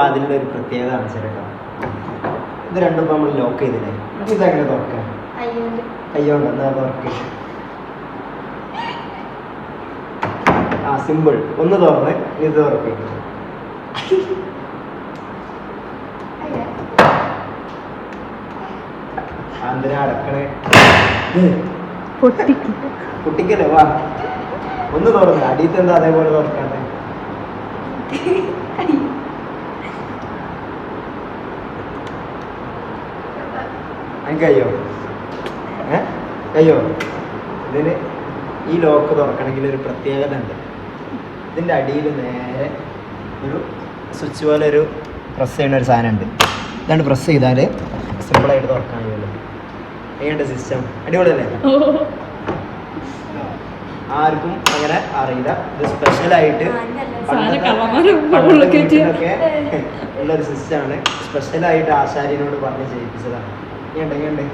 അതിന്റെ ഒരു പ്രത്യേകത കാണിച്ചു കേട്ടോ. ഇത് രണ്ടും നമ്മൾ ലോക്ക് ചെയ്തില്ലേ? ഇതെങ്ങനെ തുറക്കാം? അയ്യോണ്ട് കയ്യോണ്ട് എന്നാ തുറക്ക ആ സിമ്പിൾ ഒന്ന് തുറന്ന് ഇത് തുറക്കും അയ്യ എന്തിനാ അടക്കണേ? കുട്ടിക്കല്ലേ വാ. ഒന്ന് തുറന്ന്. അടിയത്തെ എന്താ അതേപോലെ തുറക്കണ്ടേ എനിക്ക് കഴിയോ ഏ? കഴിയോ ഇതിന് ഈ ലോക്ക് തുറക്കണമെങ്കിൽ ഒരു പ്രത്യേകത ഉണ്ട്. ഇതിന്റെ അടിയിൽ നേരെ ഒരു സ്വിച്ച് പോലെ ഒരു പ്രസ് ചെയ്യുന്ന ഒരു സാധനം ഉണ്ട്. ഇതാണ് പ്രസ് ചെയ്താൽ സിമ്പിളായിട്ട് തുറക്കാൻ കഴിയുമല്ലോ എങ്ങനെയുണ്ട് സിസ്റ്റം അടിപൊളിയല്ലേ? ആർക്കും അങ്ങനെ അറിയില്ല. ഇത് സ്പെഷ്യലായിട്ട് ഉള്ള ഒരു സിസ്റ്റമാണ് സ്പെഷ്യലായിട്ട് ആശാരിനോട് പറഞ്ഞ് ചെയ്യിപ്പിച്ചതാണ്. ഇങ്ങണ്ട് ഇങ്ങണ്ട്.